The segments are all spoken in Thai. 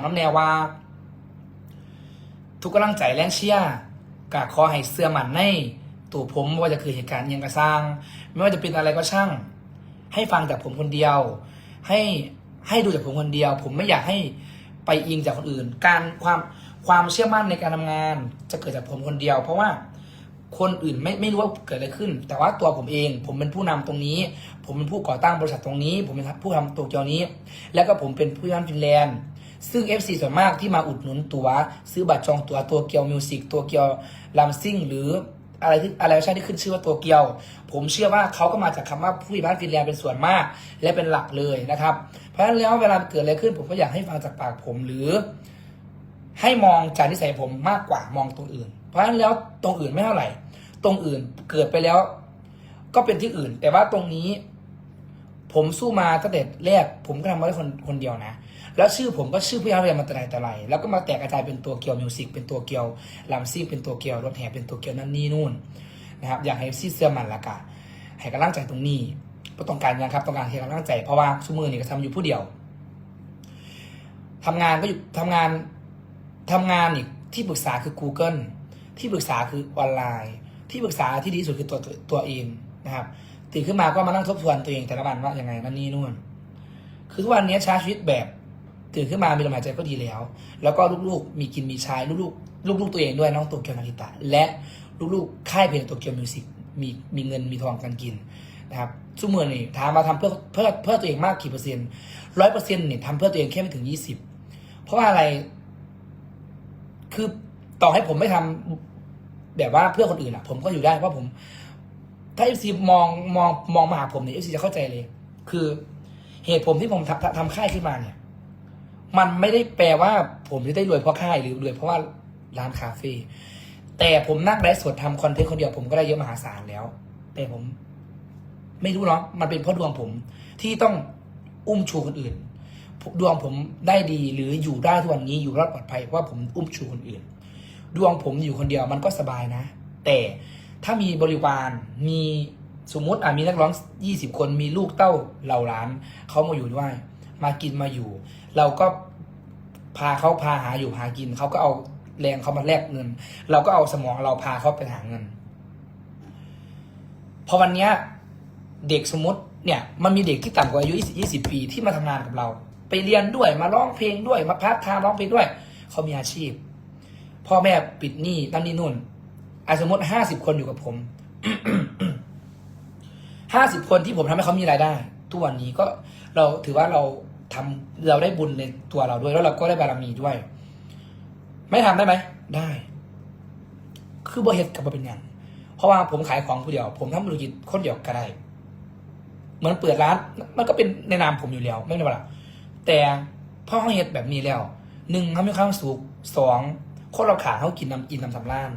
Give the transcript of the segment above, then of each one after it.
องน้ำแนวว่า ทุกกำลังใจแรงเชียร์กะขอให้เสื้อมันในตัวผมไม่ว่าจะคือเหตุการณ์ยังกระสร้าง ไม่ว่าจะเป็นอะไรก็ช่าง ให้ฟังจากผมคนเดียว ให้ให้ดูจากผมคนเดียว ผมไม่อยากให้ไปอิงจากคนอื่น การความความเชื่อมั่นในการทำงาน จะเกิดจากผมคนเดียว เพราะว่าคนอื่นไม่ไม่รู้ว่าเกิดอะไรขึ้น แต่ว่าตัวผมเอง ผมเป็นผู้นำตรงนี้ ผมเป็นผู้ก่อตั้งบริษัทตรงนี้ ผมเป็นผู้ทำตัวเกียวนี้ แล้วก็ผมเป็นผู้ย่านฟินแลนด์ ซึ่ง FC ส่วนมากที่มาอุดหนุนตัว๋ว ซื้อบัตรจองตั๋วตัวเกียวมิวสิกตัวเกียวลัมซิ่ง หรืออะไรที่อะไรก็ใช่ที่ขึ้นชื่อว่าตัวเกียว ผมเชื่อว่าเขาก็มาจากคำว่าผู้ใหญ่บ้านฟินแลนด์เป็นส่วนมาก และเป็นหลักเลยนะครับ เพราะฉะนั้นแล้วเวลาเกิดอะไรขึ้นผมก็อยากให้ฟังจากปากผมหรือ ให้มองจากนิสัยผมมากกว่ามองตรงอื่น เพราะฉะนั้นแล้วตรงอื่นไม่เท่าไหร่ ตรงอื่นเกิดไปแล้ว ก็เป็นที่อื่น แต่ว่าตรงนี้ ผมสู้มาตั้งแต่แรกผมก็ทำมาได้คนคนเดียวนะ แล้วชื่อผมก็ชื่อพี่อาร์เรียนมาแต่ไหนแต่ไรแล้วก็มาแตกกระจายเป็นตัวเกียวมิวสิกเป็นตัวเกียวลัมซิ่งเป็นตัวเกียวรถแห่เป็นตัวเกียวนั่นนี่นู่นนะครับอยากให้ซีเสื้อมันละกะให้กำลังใจตรงนี้ก็ต้องการยังครับต้องการให้กำลังใจ เพราะว่าชั่วโมงนี้ก็ทำอยู่ผู้เดียวทำงานก็อยู่ทำงานทำงานอีกที่ปรึกษาคือ Google ที่ปรึกษาคือออนไลน์ ที่ปรึกษาที่ดีที่สุดคือตัวตัวตัวเองนะครับตื่นขึ้นมาก็มานั่งทบทวนตัวเองแต่ละวันว่ายังไงนั่นนี่นู่น คือทุกวันนี้ใช้ชีวิตแบบ ตื่นขึ้นมามีลมหายใจก็ดีแล้ว แล้วก็ลูกๆมีกินมีใช้ลูกๆ ลูกๆตัวเองด้วยน้องโตเกียวนาริตะ และลูกๆค่ายเพลงโตเกียวมิวสิกมีมีเงินมีทองกันกินนะครับชั่วโมงนี่ถามมาทำเพื่อเพื่อเพื่อตัวเองมากกี่เปอร์เซ็นต์ร้อยเปอร์เซ็นต์เนี่ยทำเพื่อตัวเองแค่ไม่ถึงยี่สิบเพราะว่าอะไร คือต่อให้ผมไม่ทำแบบว่าเพื่อคนอื่นอะผมก็อยู่ได้เพราะผม ถ้าเอฟซีมองมองมองมาหาผมเนี่ยเอฟซีจะเข้าใจเลย คือเหตุผมที่ผมทำทำค่ายขึ้นมาเนี่ย มันไม่ได้แปลว่าผมจะได้รวยเพราะค่ายหรือรวยเพราะว่าร้านคาเฟ่แต่ผมนั่งไลฟ์สดทำคอนเทนต์คนเดียวผมก็ได้เยอะมหาศาลแล้ว แต่ผม ไม่รู้เนาะมันเป็นเพราะดวงผม ที่ต้องอุ้มชูคนอื่น ดวงผมได้ดีหรืออยู่ได้ทุกวันนี้อยู่รอดปลอดภัยเพราะผมอุ้มชูคนอื่น ดวงผมอยู่คนเดียวมันก็สบายนะ แต่ถ้ามีบริวารมีสมมติอะมีนักร้องยี่สิบคนมีลูกเต้าเหล่าหลานเขามาอยู่ด้วย มากินมาอยู่ เราก็ พาเขาพาหาอยู่หากิน เขาก็เอาแรงเขามาแลกเงิน เราก็เอาสมองเราพาเขาไปหาเงิน พอวันเนี้ยเด็กสมมติเนี่ยมันมีเด็กที่ต่ำกว่าอายุ 20 ปีที่มาทำงานกับเรา ไปเรียนด้วยมาร้องเพลงด้วยมาพาร์ทไทม์ร้องเพลงด้วย เขามีอาชีพ พ่อแม่ปิดหนี้นั่นนี่นู่นอสมมติห้าสิบคนอยู่กับผมห้าสิบคนที่ผมทำให้เขามีรายได้ทุกวันนี้ก็เราถือว่าเรา ทำเราได้บุญในตัวเราด้วย แล้วเราก็ได้บารมีด้วย ไม่ทำได้ไหม ได้ คือบริเหตุกับบ่เป็นอย่างเพราะว่าผมขายของผู้เดียว ผมทำธุรกิจคนเดียวก็ได้เหมือนเปิดร้าน มันก็เป็นในนามผมอยู่แล้ว ไม่เป็นไรแต่พ่อเขาเหตุแบบนี้แล้วหนึ่งเขามีควาสุขสองคนเราขาเขากินน้ำกินน้ำสำราน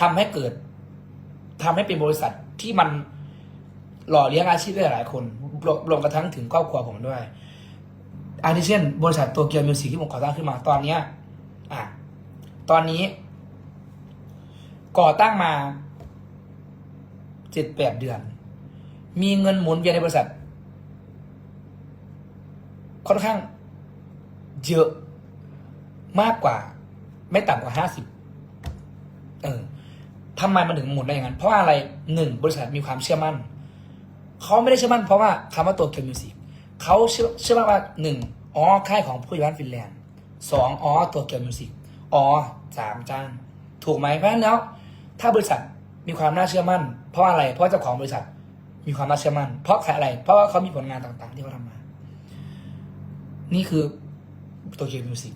ทำให้เกิดทำให้เป็นบริษัทที่มันหล่อเลี้ยงอาชีพได้หลายคนรวมกระทั่งถึงครอบครัวผมด้วย อันที่เช่น บริษัทตัวเกียวมิวสิกที่ผมก่อตั้งขึ้นมาตอนเนี้ยอะตอนนี้ ก่อตั้งมาเจ็ดแปดเดือน มีเงินหมุนเวียนในบริษัท ค่อนข้าง เยอะมากกว่า ไม่ต่ำกว่าห้าสิบเออทำไมมันถึงหมุนได้อย่างนั้น เพราะอะไรหนึ่งบริษัทมีความเชื่อมั่น เขาไม่ได้เชื่อมั่นเพราะว่าคำว่าตัวเกียวมิวสิก เขาเชื่อเชื่อมั่นว่าหนึ่งอ๋อค่ายของผู้ใหญ่บ้านฟินแลนด์สองอ๋อตัวเกียวมิวสิกอ๋อสามจ้างถูกไหมเพราะฉะนั้นแล้วถ้าบริษัทมีความน่าเชื่อมั่น เพราะอะไร เพราะเจ้าของบริษัทมีความน่าเชื่อมั่น เพราะอะไร เพราะว่าเขามีผลงานต่างๆ ที่เขาทำมา นี่คือตัวเกียวมิวสิก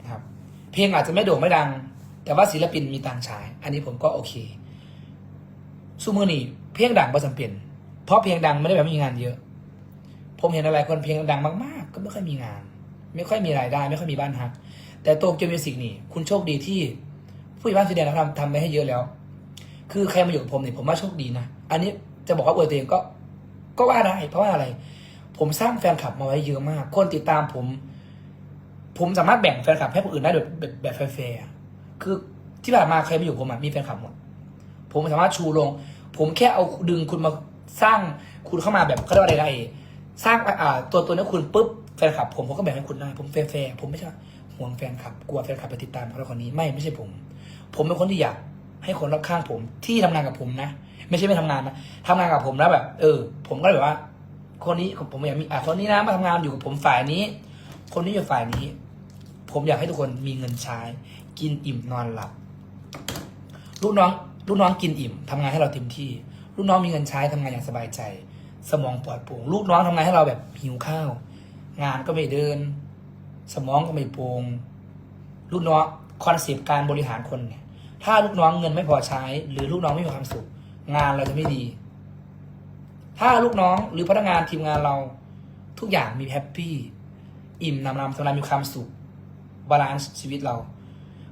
นะครับ เพลงอาจจะไม่โด่งไม่ดัง แต่ว่าศิลปินมีตังค์ฉาย อันนี้ผมก็โอเคซูมือนี่เพลงดังประจำเป็นเพราะเพลงดังไม่ได้แบบมีงานเยอะ ผมเห็นหลายคนเพลงดังมาก ๆ ก็ไม่ค่อยมีงาน ไม่ค่อยมีรายได้ ไม่ค่อยมีบ้านฮัก แต่โตเกียวมิวสิกนี่ คุณโชคดีที่ผู้ใหญ่บ้านสีแดงเขาทำทำไปให้เยอะแล้ว คือใครมาอยู่กับผมเนี่ยผมว่าโชคดีนะ อันนี้จะบอกว่าอวยตัวเองก็ก็ว่าได้ เพราะว่าอะไร ผมสร้างแฟนคลับมาไว้เยอะมาก คนติดตามผม ผมสามารถแบ่งแฟนคลับให้คนอื่นได้แบบแบบแฟร์คือที่ผ่านมาใครมาอยู่ผมมีแฟนคลับหมด ผมสามารถชูลง ผมแค่เอาดึงคุณมาสร้างคุณเข้ามาแบบเขาเรียกว่าอะไร สร้างอ่าตัวตัวนี้คุณปุ๊บแฟนคลับผมผมก็แบ่งให้คุณได้ผมแฟร์ผมไม่ใช่ห่วงแฟนคลับกลัวแฟนคลับไปติดตามเขาแล้วคนนี้ไม่ไม่ใช่ผม ผมเป็นคนที่อยากให้คนรอบข้างผมที่ทำงานกับผมนะ ไม่ใช่ไม่ทำงานนะทำงานกับผมแล้วแบบ เออ ผมก็เลยแบบว่า คนนี้ผมอยากมีอะคนนี้นะมาทำงานอยู่กับผมฝ่ายนี้ คนนี้อยู่ฝ่ายนี้ ผมอยากให้ทุกคนมีเงินใช้ กินอิ่มนอนหลับลูกน้องลูกน้องกินอิ่มทำงานให้เราเต็มที่ลูกน้องมีเงินใช้ทำงานอย่างสบายใจ สมองปลอดโปร่งลูกน้องทำงานให้เราแบบหิวข้าว งานก็ไม่เดิน สมองก็ไม่โปร่งลูกน้องคอนเซปต์การบริหารคนเนี่ย ถ้าลูกน้องเงินไม่พอใช้ หรือลูกน้องไม่มีความสุข งานเราจะไม่ดี ถ้าลูกน้องหรือพนักงานทีมงานเรา ทุกอย่างมีแฮปปี้อิ่มนำนำทำงานมีความสุขบาลานซ์ชีวิตเรา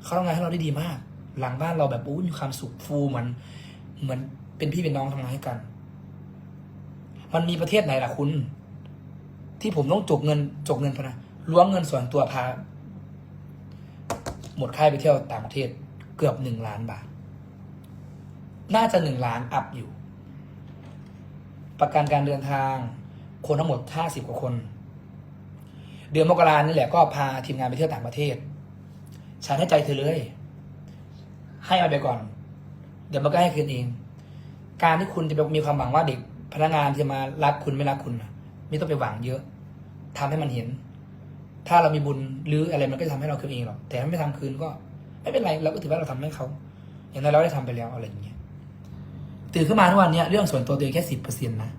เขาทำงานให้เราได้ดีมาก หลังบ้านเราแบบอู้มีความสุขฟูเหมือนเหมือนเป็นพี่เป็นน้องทำงานให้กัน มันมีประเทศไหนล่ะคุณ ที่ผมต้องจกเงินจกเงินพนะล้วงเงินส่วนตัวพา หมดค่ายไปเที่ยวต่างประเทศเกือบหนึ่งล้านบาท น่าจะหนึ่งล้านอัพอยู่ ประกันการเดินทางคนทั้งหมดห้าสิบกว่าคน เดือนมกรานี่แหละก็พาทีมงานไปเที่ยวต่างประเทศ ฉันให้ใจเธอเลย ให้เอาไปก่อน เดี๋ยวมันก็ให้คืนเอง การที่คุณจะมีความหวังว่าเด็ก พนักงานจะมารักคุณไม่รักคุณไม่ต้องไปหวังเยอะทำให้มันเห็น ถ้าเรามีบุญหรืออะไรมันก็จะทำให้เราคืนเองหรอกแต่ถ้าไม่ทำคืนก็ ไม่เป็นไรเราก็ถือว่าเราทำให้เขา อย่างน้นเราได้ทำไปแล้วอะไรอย่างเงี้ยตื่นขึ้นมาทุกวันเนี้ยเรื่องส่วนตัวตัวเองแค่สิบเปอร์เซ็นต์นะ